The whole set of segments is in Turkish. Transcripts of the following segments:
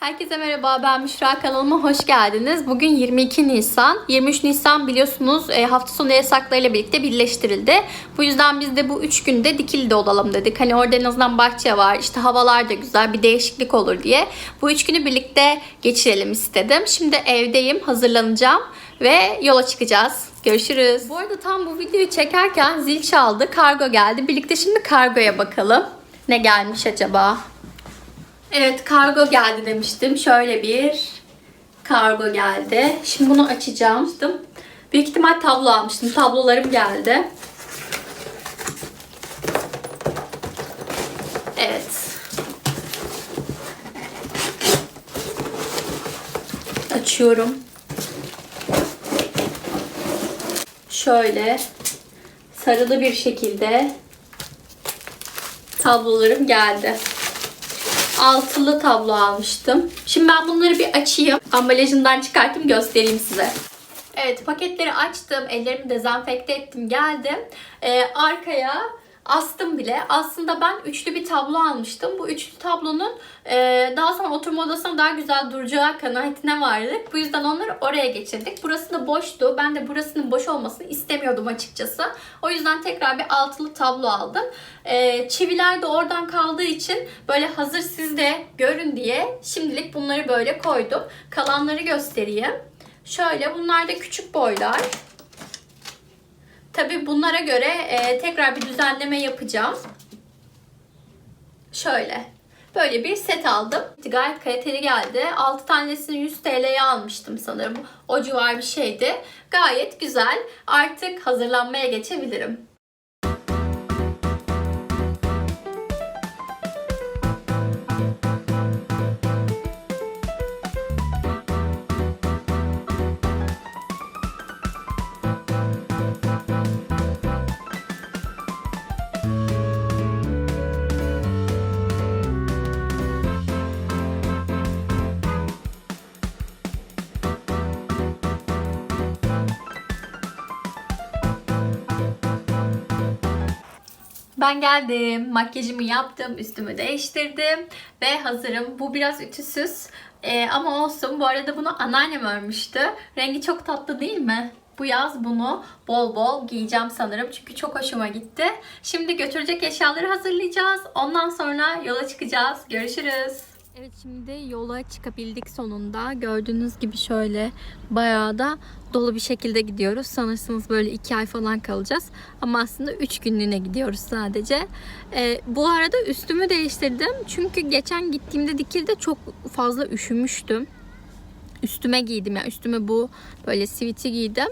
Herkese merhaba ben Müşra kanalıma hoş geldiniz. Bugün 22 Nisan. 23 Nisan biliyorsunuz e, hafta sonu yasaklarıyla birlikte birleştirildi. Bu yüzden biz de bu 3 günde Dikili'de olalım dedik. Hani orada en azından bahçe var, işte havalar da güzel, bir değişiklik olur diye. Bu 3 günü birlikte geçirelim istedim. Şimdi evdeyim, hazırlanacağım ve yola çıkacağız. Görüşürüz. Bu arada tam bu videoyu çekerken zil çaldı, kargo geldi. Birlikte şimdi kargoya bakalım. Ne gelmiş acaba? Evet kargo geldi demiştim. Şöyle bir kargo geldi. Şimdi bunu açacağım. Büyük ihtimal tablo almıştım. Tablolarım geldi. Evet. Açıyorum. Şöyle sarılı bir şekilde tablolarım geldi altılı tablo almıştım. Şimdi ben bunları bir açayım. Ambalajından çıkartayım göstereyim size. Evet paketleri açtım. Ellerimi dezenfekte ettim. Geldim. Ee, arkaya astım bile. Aslında ben üçlü bir tablo almıştım. Bu üçlü tablonun e, daha sonra oturma odasına daha güzel duracağı kanaatine vardık. Bu yüzden onları oraya geçirdik. Burası da boştu. Ben de burasının boş olmasını istemiyordum açıkçası. O yüzden tekrar bir altılı tablo aldım. E, çiviler de oradan kaldığı için böyle hazır siz de görün diye şimdilik bunları böyle koydum. Kalanları göstereyim. Şöyle bunlar da küçük boylar. Tabi bunlara göre e, tekrar bir düzenleme yapacağım. Şöyle. Böyle bir set aldım. Gayet kaliteli geldi. 6 tanesini 100 TL'ye almıştım sanırım. O civar bir şeydi. Gayet güzel. Artık hazırlanmaya geçebilirim. Ben geldim. Makyajımı yaptım. Üstümü değiştirdim. Ve hazırım. Bu biraz ütüsüz. Ee, ama olsun. Bu arada bunu anneannem örmüştü. Rengi çok tatlı değil mi? Bu yaz bunu bol bol giyeceğim sanırım. Çünkü çok hoşuma gitti. Şimdi götürecek eşyaları hazırlayacağız. Ondan sonra yola çıkacağız. Görüşürüz. Evet şimdi yola çıkabildik sonunda. Gördüğünüz gibi şöyle bayağı da dolu bir şekilde gidiyoruz. Sanırsınız böyle iki ay falan kalacağız. Ama aslında üç günlüğüne gidiyoruz sadece. Ee, bu arada üstümü değiştirdim. Çünkü geçen gittiğimde Dikil'de çok fazla üşümüştüm. Üstüme giydim ya. Yani üstüme bu böyle siviti giydim.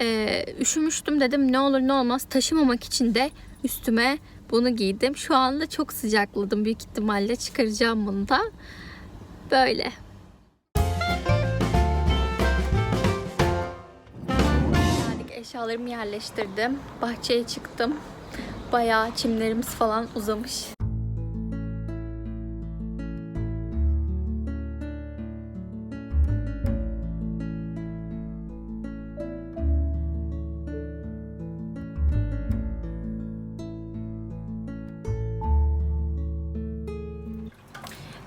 Ee, üşümüştüm dedim ne olur ne olmaz taşımamak için de üstüme bunu giydim. Şu anda çok sıcakladım. Büyük ihtimalle çıkaracağım bunu da. Böyle. Geldik eşyalarımı yerleştirdim. Bahçeye çıktım. Bayağı çimlerimiz falan uzamış.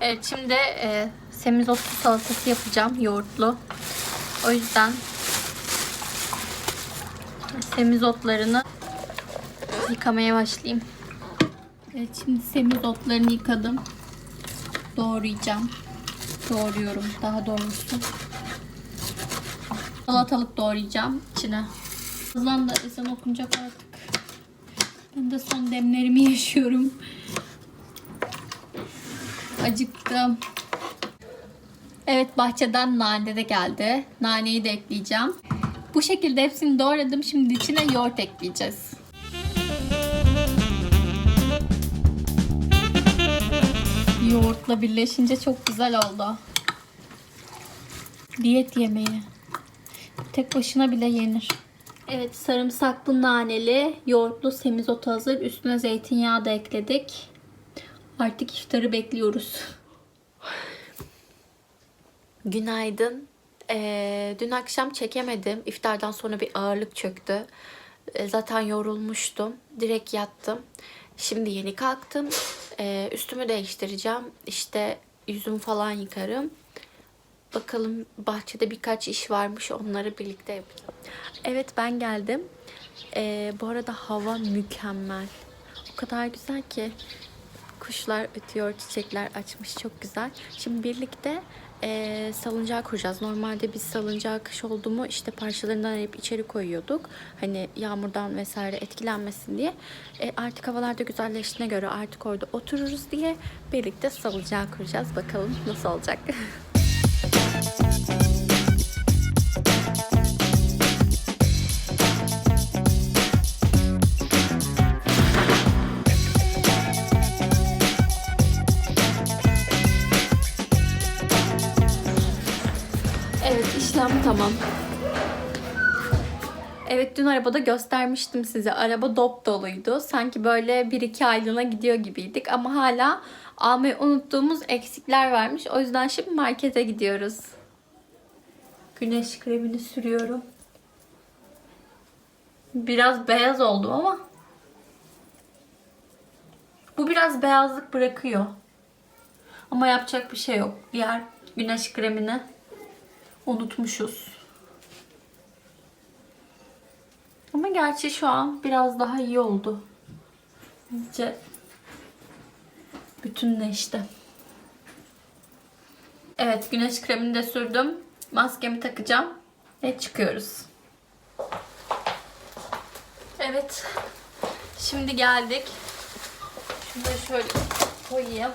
Evet şimdi e, semizotlu salatası yapacağım yoğurtlu. O yüzden semizotlarını yıkamaya başlayayım. Evet şimdi semizotlarını yıkadım. Doğrayacağım. Doğruyorum daha doğrusu. Salatalık doğrayacağım içine. Hızlan da ezan okunacak artık. Ben de son demlerimi yaşıyorum. Acıktım. Evet bahçeden nane de geldi. Naneyi de ekleyeceğim. Bu şekilde hepsini doğradım. Şimdi içine yoğurt ekleyeceğiz. Yoğurtla birleşince çok güzel oldu. Diyet yemeği. Tek başına bile yenir. Evet sarımsaklı naneli yoğurtlu semizotu hazır. Üstüne zeytinyağı da ekledik. Artık iftarı bekliyoruz. Günaydın. Ee, dün akşam çekemedim. İftardan sonra bir ağırlık çöktü. Ee, zaten yorulmuştum. Direkt yattım. Şimdi yeni kalktım. Ee, üstümü değiştireceğim. İşte yüzümü falan yıkarım. Bakalım bahçede birkaç iş varmış onları birlikte yapacağım. Evet ben geldim. Ee, bu arada hava mükemmel. O kadar güzel ki. Kuşlar ötüyor, çiçekler açmış. Çok güzel. Şimdi birlikte eee salıncağı kuracağız. Normalde biz salıncağı kış oldu mu işte parçalarından hep içeri koyuyorduk. Hani yağmurdan vesaire etkilenmesin diye. E, artık havalar da güzelleştiğine göre artık orada otururuz diye birlikte salıncağı kuracağız. Bakalım nasıl olacak. Evet işlem tamam. Evet dün arabada göstermiştim size. Araba dop doluydu. Sanki böyle 1-2 aylığına gidiyor gibiydik. Ama hala almayı unuttuğumuz eksikler varmış. O yüzden şimdi markete gidiyoruz. Güneş kremini sürüyorum. Biraz beyaz oldum ama bu biraz beyazlık bırakıyor. Ama yapacak bir şey yok. Diğer güneş kremini unutmuşuz. Ama gerçi şu an biraz daha iyi oldu. İyice bütünleşti. Evet güneş kremini de sürdüm. Maskemi takacağım ve çıkıyoruz. Evet. Şimdi geldik. Şunu şöyle koyayım.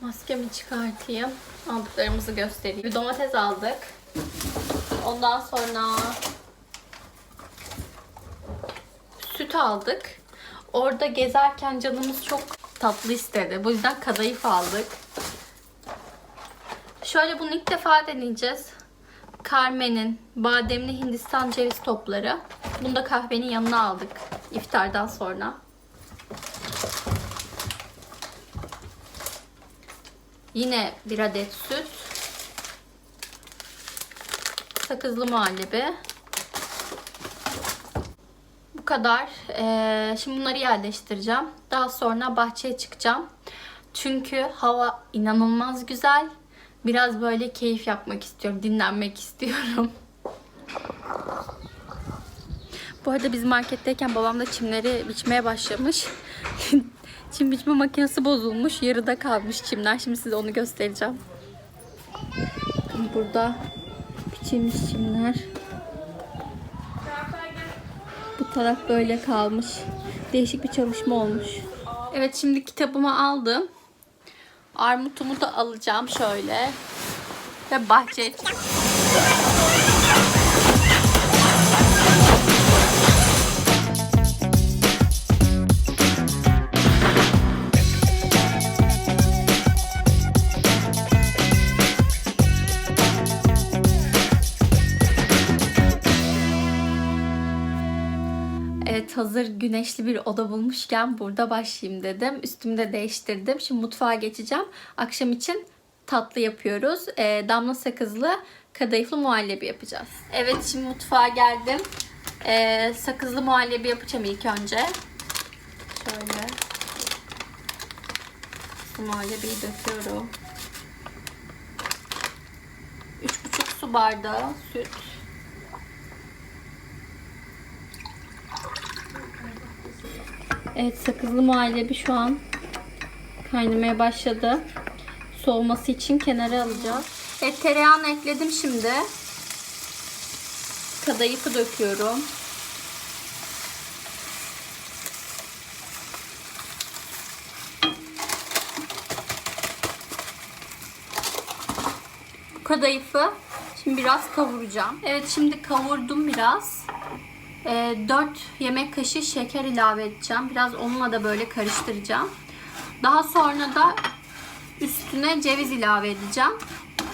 Maskemi çıkartayım. Aldıklarımızı göstereyim. Bir domates aldık. Ondan sonra süt aldık. Orada gezerken canımız çok tatlı istedi. Bu yüzden kadayıf aldık. Şöyle bunu ilk defa deneyeceğiz. Carmen'in bademli Hindistan ceviz topları. Bunu da kahvenin yanına aldık iftardan sonra. Yine bir adet süt. Sakızlı muhallebi. Bu kadar. Ee, şimdi bunları yerleştireceğim. Daha sonra bahçeye çıkacağım. Çünkü hava inanılmaz güzel. Biraz böyle keyif yapmak istiyorum. Dinlenmek istiyorum. Bu arada biz marketteyken babam da çimleri biçmeye başlamış. Çim biçme makinesi bozulmuş. Yarıda kalmış çimler. Şimdi size onu göstereceğim. Burada biçilmiş çimler. Bu taraf böyle kalmış. Değişik bir çalışma olmuş. Evet şimdi kitabımı aldım. Armutumu da alacağım şöyle. Ve bahçeye hazır güneşli bir oda bulmuşken burada başlayayım dedim. Üstümü de değiştirdim. Şimdi mutfağa geçeceğim. Akşam için tatlı yapıyoruz. Ee, damla sakızlı kadayıflı muhallebi yapacağız. Evet şimdi mutfağa geldim. Ee, sakızlı muhallebi yapacağım ilk önce. Şöyle. Muhallebiyi döküyorum. 3,5 su bardağı süt. Evet sakızlı muhallebi şu an kaynamaya başladı. Soğuması için kenara alacağız. Evet tereyağını ekledim şimdi. Kadayıfı döküyorum. Kadayıfı şimdi biraz kavuracağım. Evet şimdi kavurdum biraz. 4 yemek kaşığı şeker ilave edeceğim. Biraz onunla da böyle karıştıracağım. Daha sonra da üstüne ceviz ilave edeceğim.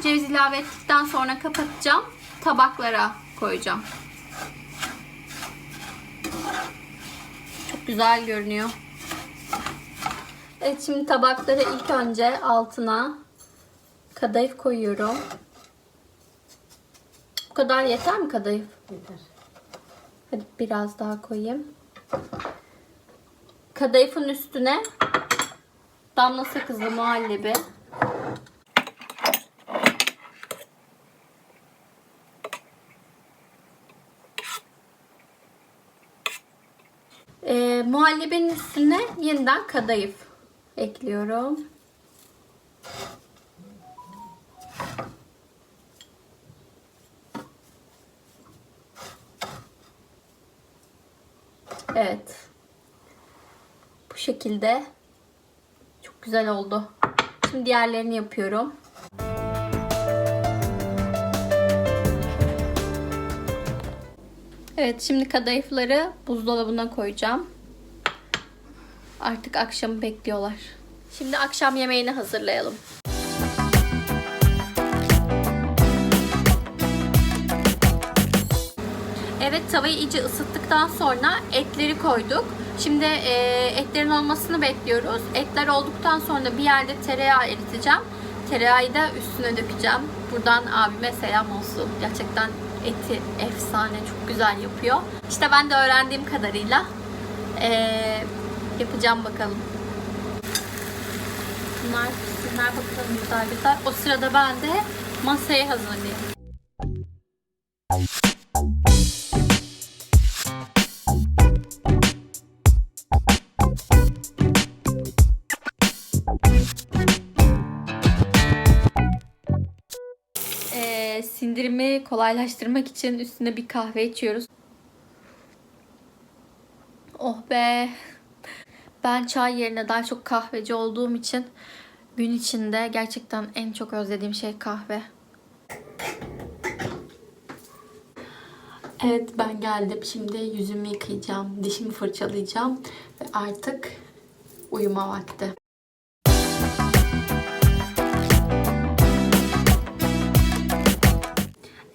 Ceviz ilave ettikten sonra kapatacağım. Tabaklara koyacağım. Çok güzel görünüyor. Evet şimdi tabaklara ilk önce altına kadayıf koyuyorum. Bu kadar yeter mi kadayıf? Yeter. Hadi biraz daha koyayım. Kadayıfın üstüne Damla sakızlı muhallebi. Ee, muhallebinin üstüne yeniden kadayıf ekliyorum. Evet. Bu şekilde. Çok güzel oldu. Şimdi diğerlerini yapıyorum. Evet şimdi kadayıfları buzdolabına koyacağım. Artık akşamı bekliyorlar. Şimdi akşam yemeğini hazırlayalım. Evet tavayı iyice ısıttıktan sonra etleri koyduk. Şimdi e, etlerin olmasını bekliyoruz. Etler olduktan sonra bir yerde tereyağı eriteceğim. Tereyağı da üstüne dökeceğim. Buradan abime selam olsun. Gerçekten eti efsane, çok güzel yapıyor. İşte ben de öğrendiğim kadarıyla e, yapacağım bakalım. Bunlar pişsinler bakalım güzel güzel. O sırada ben de masayı hazırlayayım. Sindirimi kolaylaştırmak için üstüne bir kahve içiyoruz. Oh be. Ben çay yerine daha çok kahveci olduğum için gün içinde gerçekten en çok özlediğim şey kahve. Evet ben geldim. Şimdi yüzümü yıkayacağım, dişimi fırçalayacağım ve artık uyuma vakti.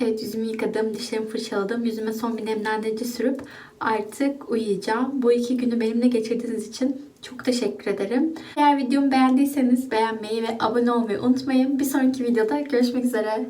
Evet yüzümü yıkadım, dişlerimi fırçaladım. Yüzüme son bir nemlendirici sürüp artık uyuyacağım. Bu iki günü benimle geçirdiğiniz için çok teşekkür ederim. Eğer videomu beğendiyseniz beğenmeyi ve abone olmayı unutmayın. Bir sonraki videoda görüşmek üzere.